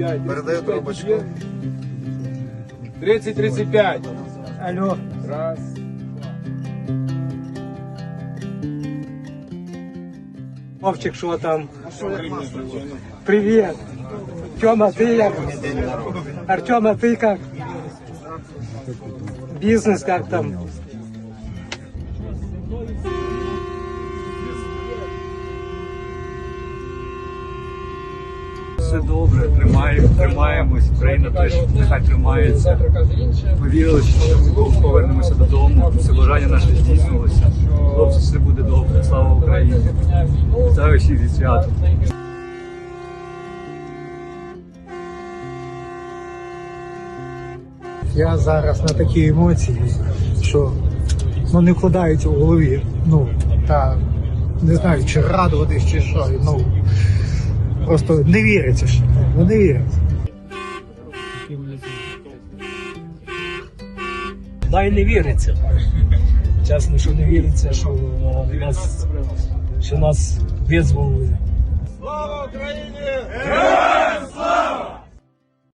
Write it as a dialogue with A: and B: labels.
A: Передаю трубочку.
B: 30-35.
C: Алло,
B: Раз.
C: Вовчик, що там? Привіт. Тьома, ти як? Артема, ти як? Бізнес як там?
D: Все добре, тримаємо, тримаємось. Україна теж нехай тримається. Ми вірили, що ми повернемося додому. Це бажання наше здійснилося. Хлопці, все буде добре. Слава Україні! Вітаю всіх зі святом.
C: Я зараз на такі емоції, що ну, не вкладаються в голові. Ну, та не знаю, чи радуватись, чи що. Ну, просто не віриться ж. Ну не віриться. Да і не віриться. Чесно, що не віриться, що нас, що нас визволили.
A: Слава Україні!